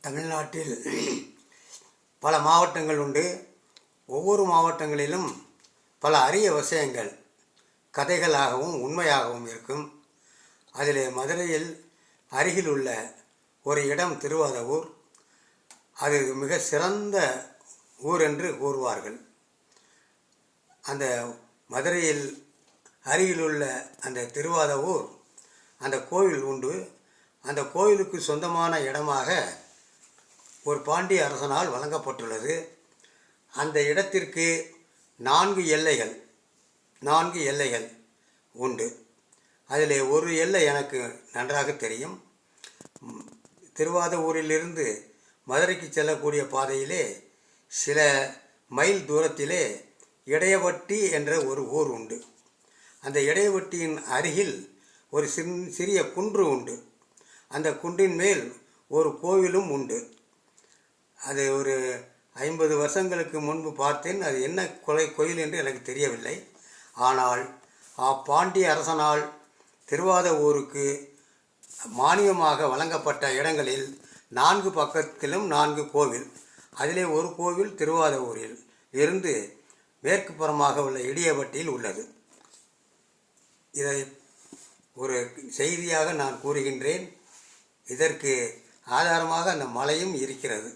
தமிழ்நாட்டில் பல மாவட்டங்கள் உண்டு. ஒவ்வொரு மாவட்டங்களிலும் பல அரிய விஷயங்கள் கதைகளாகவும் உண்மையாகவும் இருக்கும். அதில் மதுரையில் அருகில் உள்ள ஒரு இடம் திருவாதவூர். அது மிக சிறந்த ஊர் என்று கூறுவார்கள். அந்த மதுரையில் அருகிலுள்ள அந்த திருவாதவூர் அந்த கோவில் உண்டு. அந்த கோவிலுக்கு சொந்தமான இடமாக ஒரு பாண்டிய அரசனால் வழங்கப்பட்டுள்ளது. அந்த இடத்திற்கு நான்கு எல்லைகள் நான்கு எல்லைகள் உண்டு. அதில் ஒரு எல்லை எனக்கு நன்றாக தெரியும். திருவாதூரிலிருந்து மதுரைக்கு செல்லக்கூடிய பாதையிலே சில மைல் தூரத்திலே இடையவட்டி என்ற ஒரு ஊர் உண்டு. அந்த இடையவட்டியின் அருகில் ஒரு சின் சிறிய குன்று உண்டு. அந்த குன்றின் மேல் ஒரு கோவிலும் உண்டு. அது ஒரு ஐம்பது வருஷங்களுக்கு முன்பு பார்த்தேன். அது என்ன கொலை கோயில் என்று எனக்கு தெரியவில்லை. ஆனால் அப்பாண்டிய அரசனால் திருவாதவூருக்கு மானியமாக வழங்கப்பட்ட இடங்களில் நான்கு பக்கத்திலும் நான்கு கோவில். அதிலே ஒரு கோவில் திருவாதவூரில் இருந்து மேற்கு புறமாக உள்ள இடியவட்டியில் உள்ளது. இதை ஒரு செய்தியாக நான் கூறுகின்றேன். இதற்கு ஆதாரமாக அந்த மலையும் இருக்கிறது.